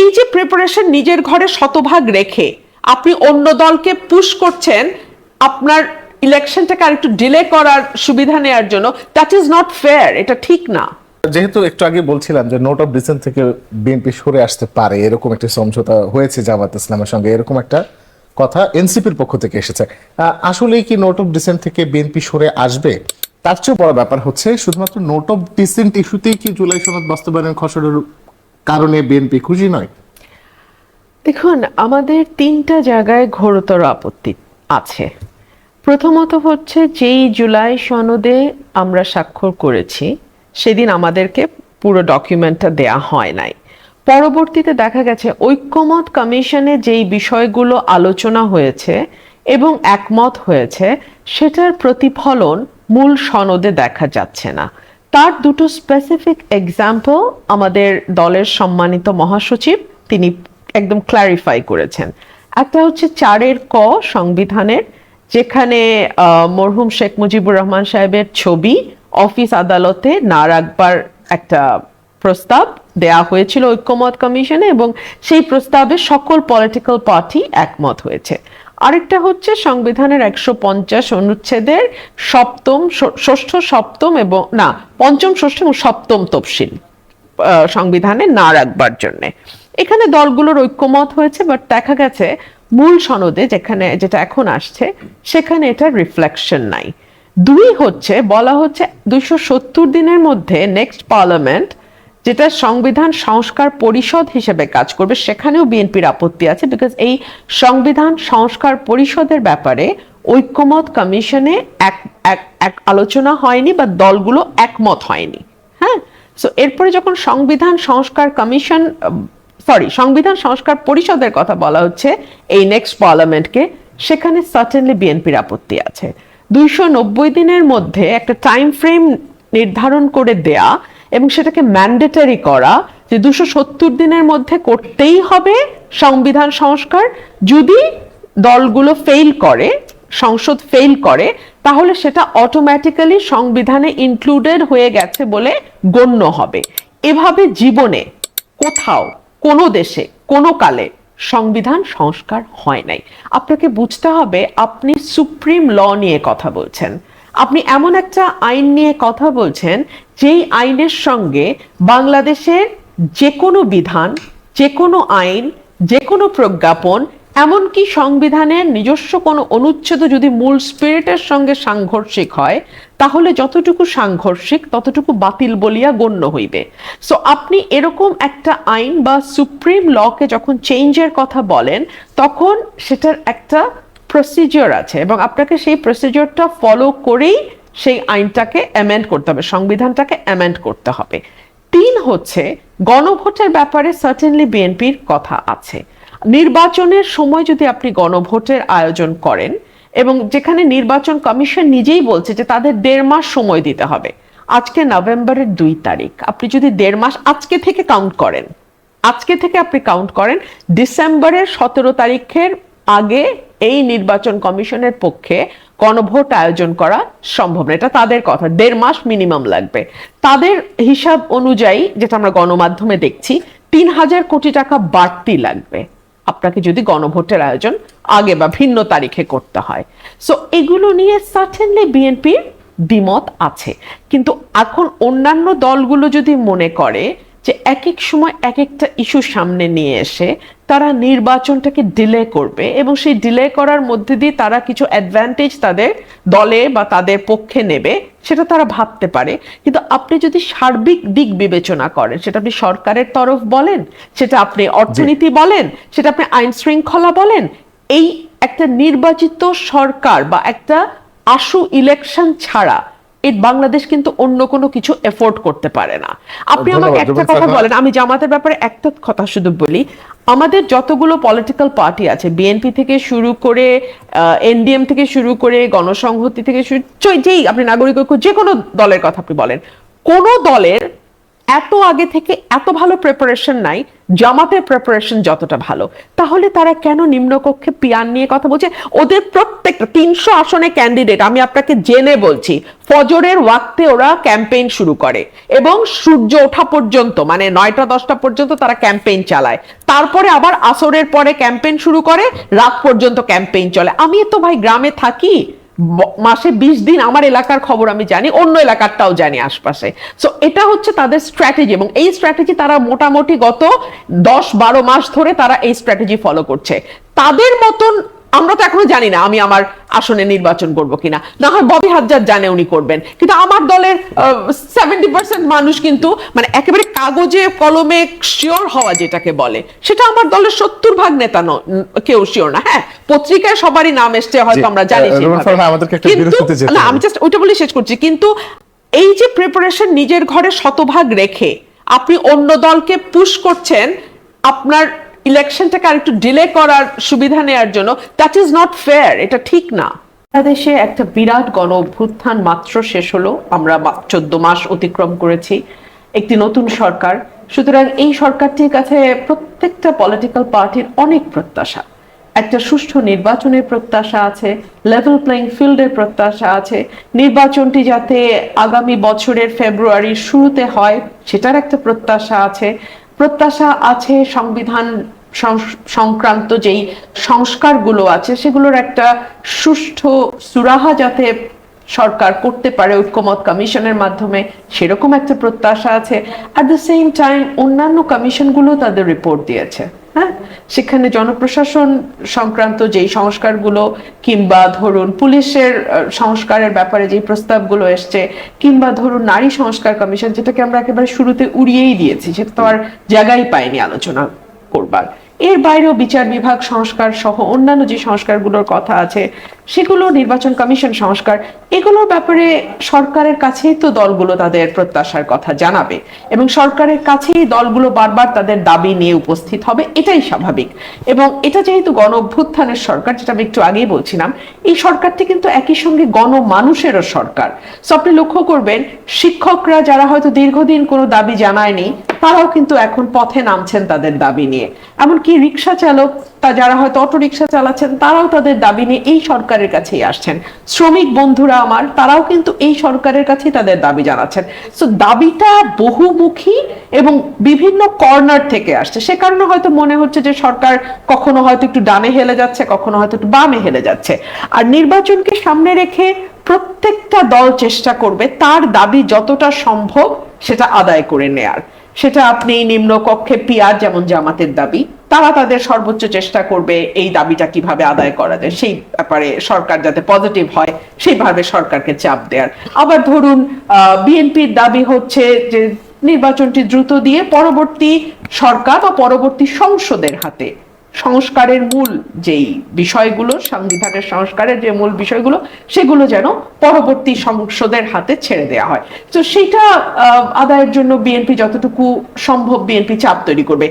এই যে প্রিপারেশন নিজের ঘরে শতভাগ রেখে আপনি অন্য দলকে পুশ করছেন, আপনার ইলেকশনটাকে আর একটু ডিলে করার সুবিধা নেওয়ার জন্য দ্যাট ইজ নট ফেয়ার এটা ঠিক না। যেহেতু একটু আগে বলছিলাম যে নোট অফ ডিসেন্ট থেকে বিএনপি সরে আসতে পারে, এরকম একটা সমঝোতা হয়েছে জামাত ইসলামের সঙ্গে, এরকম একটা কথা এনসিপির পক্ষ থেকে এসেছে। আসলেই কি নোট অফ ডিসেন্ট থেকে বিএনপি সরে আসবে? তার চেয়ে বড় ব্যাপার হচ্ছে, শুধুমাত্র নোট অফ ডিসেন্ট ইস্যুতেই কি জুলাই সনদ বাস্তবায়নের খসড়ার কারণে বিএনপি খুশি নয়। দেখুন, আমাদের তিনটা জায়গায় ঘোরতর আপত্তি আছে। প্রথমত হচ্ছে যেই জুলাই সনদে আমরা স্বাক্ষর করেছি, সেদিন আমাদেরকে পুরো ডকুমেন্টটা দেয়া হয় নাই। পরবর্তীতে দেখা গেছে ঐক্যমত কমিশনে যেই বিষয়গুলো আলোচনা হয়েছে এবং একমত হয়েছে, সেটার প্রতিফলন মূল সনদে দেখা যাচ্ছে না। তার দুটো স্পেসিফিক এক্সাম্পল আমাদের দলের সম্মানিত মহাসচিব তিনি একদম ক্ল্যারিফাই করেছেন। একটা হচ্ছে চারের ক সংবিধানের, যেখানে মরহুম শেখ মুজিবুর রহমান সাহেবের ছবি অফিস আদালতে না রাখবার একটা প্রস্তাব দেয়া হয়েছিল ঐক্যমত কমিশনে এবং সেই প্রস্তাবে সকল পলিটিক্যাল পার্টি একমত হয়েছে। আরেকটা হচ্ছে সংবিধানের একশো পঞ্চাশ অনুচ্ছেদের সপ্তম ষষ্ঠ, সপ্তম এবং, না, পঞ্চম, ষষ্ঠ এবং সপ্তম তফসিল সংবিধানে না রাখবার জন্য। এখানে দলগুলোর ঐক্যমত হয়েছে বাট দেখা গেছে মূল সনদে যেখানে, যেটা এখন আসছে, সেখানে এটা রিফ্লেকশন নাই। দুই হচ্ছে, বলা হচ্ছে দুইশো সত্তর দিনের মধ্যে নেক্সট পার্লামেন্ট যেটা সংবিধান সংস্কার পরিষদ হিসেবে কাজ করবে, সেখানেও বিএনপির আপত্তি আছে বিকজ এই সংবিধান সংস্কার পরিষদের ব্যাপারে ঐক্যমত কমিশনে এক এক আলোচনা হয়নি বা দলগুলো একমত হয়নি। হ্যাঁ? সো এরপরে যখন সংবিধান সংস্কার কমিশন সরি সংবিধান সংস্কার পরিষদের কথা বলা হচ্ছে এই নেক্সট পার্লামেন্টকে, সেখানে সার্টেনলি বিএনপির আপত্তি আছে। দুইশো নব্বই দিনের মধ্যে একটা টাইম ফ্রেম নির্ধারণ করে দেয়া এবং সেটাকে ম্যান্ডেটারি করা যে দুশো সত্তর দিনের মধ্যে করতেই হবে সংবিধান সংস্কার। যদি দলগুলো ফেল করে, সংসদ ফেল করে, তাহলে সেটা অটোমেটিক্যালি সংবিধানে ইনক্লুডেড হয়ে গেছে বলে গণ্য হবে। এভাবে জীবনে কোথাও, কোনো দেশে, কোনো কালে সংবিধান সংস্কার হয় নাই। আপনাকে বুঝতে হবে, আপনি সুপ্রিম ল নিয়ে কথা বলছেন। আপনি এমন একটা আইন নিয়ে কথা বলছেন যেই আইনের সঙ্গে বাংলাদেশের যে কোনো বিধান যে কোনো আইন যে কোনো প্রজ্ঞাপন, এমনকি সংবিধানের নিজস্ব কোনো অনুচ্ছেদ যদি মূল স্পিরিটের সঙ্গে সাংঘর্ষিক হয়, তাহলে যতটুকু সাংঘর্ষিক, ততটুকু বাতিল বলিয়া গণ্য হইবে। সো আপনি এরকম একটা আইন বা সুপ্রিম লকে যখন চেঞ্জের কথা বলেন, তখন সেটার একটা প্রসিজিওর আছে এবং আপনাকে সেই প্রসিজিওরটা ফলো করেই সেই আইনটাকে অ্যামেন্ড করতে হবে, সংবিধানটাকে অ্যামেন্ড করতে হবে। তিন হচ্ছে, গণভোটের ব্যাপারে সার্টেনলি বিএনপির কথা আছে। নির্বাচনের সময় যদি আপনি গণভোটের আয়োজন করেন এবং যেখানে নির্বাচন কমিশন নিজেই বলছে যে তাদের দেড় মাস সময় দিতে হবে, আজকে নভেম্বরের দুই তারিখ, আপনি যদি দেড় মাস আজকে থেকে কাউন্ট করেন, আজকে থেকে আপনি কাউন্ট করেন, ডিসেম্বরের সতেরো তারিখের আগে এই নির্বাচন কমিশনের পক্ষে গণভোট আয়োজন করা সম্ভব না। এটা তাদের কথা। দেড় মাস মিনিমাম লাগবে। তাদের হিসাব অনুযায়ী, যেটা আমরা গণমাধ্যমে দেখছি, তিন হাজার কোটি টাকা বাড়তি লাগবে। আপনাকে যদি গণভোটের আয়োজন আগে বা ভিন্ন তারিখে করতে হয়। সো এগুলো নিয়ে সার্টেনলি বিএনপির দ্বিমত আছে। কিন্তু এখন অন্যান্য দলগুলো যদি মনে করে যে এক এক সময় এক একটা ইস্যু সামনে নিয়ে এসে তারা নির্বাচনটাকে ডিলে করবে এবং সেই ডিলে করার মধ্যে দিয়ে তারা কিছু অ্যাডভান্টেজ তাদের দলে বা তাদের পক্ষে নেবে সেটা তারা ভাবতে পারে। কিন্তু আপনি যদি সার্বিক দিক বিবেচনা করেন সেটা আপনি সরকারের তরফ বলেন সেটা আপনি অর্থনীতি বলেন সেটা আপনি আইন শৃঙ্খলা বলেন এই একটা নির্বাচিত সরকার বা একটা আশু ইলেকশন ছাড়া এই বাংলাদেশ কিন্তু অন্য কোনো কিছু এফোর্ড করতে পারে না। আপনি আমাকে একটা কথা বলেন আমি জামাতের ব্যাপারে একটা কথা শুধু বলি আমাদের যতগুলো পলিটিক্যাল পার্টি আছে বিএনপি থেকে শুরু করে এনডিএম থেকে শুরু করে গণসংহতি থেকে শুরু যেই আপনি নাগরিক ঐক্য যে কোনো দলের কথা আপনি বলেন কোনো দলের এত আগে থেকে এত ভালো প্রিপারেশন নাই, জামাতের প্রিপারেশন যতটা ভালো। তাহলে তারা কেন নিম্নকক্ষে পিয়ান নিয়ে কথা বলছে? ওদের প্রত্যেকটা তিনশো আসনে ক্যান্ডিডেট আমি আপনাকে জেনে বলছি, ফজরের ওয়াক্তে ওরা ক্যাম্পেইন শুরু করে। এবং সূর্য ওঠা পর্যন্ত মানে নয়টা, দশটা পর্যন্ত তারা ক্যাম্পেইন চালায়। তারপরে আবার আসরের পরে ক্যাম্পেইন শুরু করে, রাত পর্যন্ত ক্যাম্পেইন চলে। আমি তো ভাই গ্রামে থাকি মাসে বিশ দিন আমার এলাকার খবর আমি জানি, অন্য এলাকারটাও জানি আশপাশে। সো এটা হচ্ছে তাদের স্ট্র্যাটেজি এবং এই স্ট্র্যাটেজি তারা মোটামুটি গত দশ বারো মাস ধরে তারা এই স্ট্র্যাটেজি ফলো করছে। তাদের মতন আমরা তো এখনও জানি না আমি আমার আসনে নির্বাচন করব কিনা। না হয় ববি হাজার জানে উনি করবেন। কিন্তু আমার দলের সেভেন্টি পার্সেন্ট মানুষ কিন্তু মানে একেবারে কাগজে কলমে শিওর হওয়া যেটাকে বলে সেটা আমার দলের সত্তর ভাগ নেতা কেউ শিওর না হ্যাঁ? পত্রিকায় সবারই নাম এসছে হয়তো আমরা জানি একটা কিন্তু না আমি জাস্ট ওইটা বলে শেষ করছি কিন্তু এই যে প্রিপারেশন নিজের ঘরে শতভাগ রেখে আপনি অন্য দলকে পুশ করছেন আপনার ইলেকশনটাকে আরেকটু ডিলে করার সুবিধা নেওয়ার জন্য দ্যাট ইজ নট ফেয়ার এটা ঠিক না। বাংলাদেশে একটা বিরাট গণ অভ্যুত্থান মাত্র শেষ হলো। আমরা চোদ্দ মাস অতিক্রম করেছি। একটি নতুন সরকার। সুতরাং এই সরকারটির কাছে প্রত্যেকটা পলিটিক্যাল পার্টির অনেক প্রত্যাশা। একটা সুষ্ঠু নির্বাচনের প্রত্যাশা আছে লেভেল প্লেইং ফিল্ডের প্রত্যাশা আছে। নির্বাচনটি যাতে আগামী বছরের ফেব্রুয়ারির শুরুতে হয়, সেটার একটা প্রত্যাশা আছে। প্রত্যাশা আছে সংবিধান সংক্রান্ত যেই সংস্কারগুলো আছে, সেগুলোর একটা সুষ্ঠু সুরাহা যাতে সরকার করতে পারে ঐক্যমত কমিশনের মাধ্যমে, সেরকম একটা প্রত্যাশা আছে। অ্যাট দ্য সেম টাইম অন্যান্য কমিশনগুলো তাদের রিপোর্ট দিয়েছে হ্যাঁ? সেখানে জনপ্রশাসন সংক্রান্ত যেই সংস্কারগুলো, কিংবা ধরুন পুলিশের সংস্কারের ব্যাপারে যে প্রস্তাবগুলো এসছে, কিংবা ধরুন নারী সংস্কার কমিশন, যেটাকে আমরা একেবারে শুরুতে উড়িয়েই দিয়েছি, সেটা তো আর জায়গাই পাইনি আলোচনা। por. এর বাইরেও বিচার বিভাগ সংস্কার সহ অন্যান্য যে সংস্কারগুলোর কথা আছে, সেগুলো নির্বাচন কমিশন সংস্কার, এগুলোর ব্যাপারে সরকারের কাছেই তো দলগুলো তাদের প্রত্যাশার কথা জানাবে এবং সরকারের কাছেই দলগুলো বারবার তাদের দাবি নিয়ে উপস্থিত হবে, এটাই স্বাভাবিক। এবং এটা যেহেতু গণ অভ্যুত্থানের সরকার, যেটা আমি একটু আগেই বলছিলাম, এই সরকারটি কিন্তু একই সঙ্গে গণমানুষেরও সরকার। সো আপনি লক্ষ্য করবেন, শিক্ষকরা যারা হয়তো দীর্ঘদিন কোনো দাবি জানায়নি, তারাও কিন্তু এখন পথে নামছেন তাদের দাবি নিয়ে। এমনকি রিক্সা চালক, তা যারা হয়তো অটো রিক্সা চালাচ্ছেন, তারাও তাদের দাবি নিয়ে এই সরকারের কাছেই আসছেন। শ্রমিক বন্ধুরা আমার, তারাও কিন্তু এই সরকারের কাছেই তাদের দাবি জানাচ্ছেন। সো দাবিটা বহুমুখী এবং বিভিন্ন কর্নার থেকে আসছে। সে কারণে হয়তো মনে হচ্ছে যে সরকার কখনো হয়তো একটু ডানে হেলে যাচ্ছে, কখনো হয়তো একটু বামে হেলে যাচ্ছে। আর নির্বাচনকে সামনে রেখে প্রত্যেকটা দল চেষ্টা করবে, তার দাবি যতটা সম্ভব সেটা আদায় করে নেয়ার। সেটা আপনি নিম্ন কক্ষে পিয়ার যেমন জামাতের দাবি, তারা তাদের সর্বোচ্চ চেষ্টা করবে এই দাবিটা কীভাবে আদায় করা যায়, সেই ব্যাপারে সরকার যাতে পজিটিভ হয়, সেইভাবে সরকারকে চাপ দেওয়ার আবার ধরুন বিএনপির দাবি হচ্ছে যে নির্বাচনটি দ্রুত দিয়ে পরবর্তী সরকার বা পরবর্তী সংসদের হাতে সংস্কারের মূল যেই বিষয়গুলো, সংবিধানের সংস্কারের যে মূল বিষয়গুলো, সেগুলো যেন পরবর্তী সংসদের হাতে ছেড়ে দেওয়া হয়। তো সেটা আদায়ের জন্য বিএনপি যতটুকু সম্ভব বিএনপি চাপ তৈরি করবে।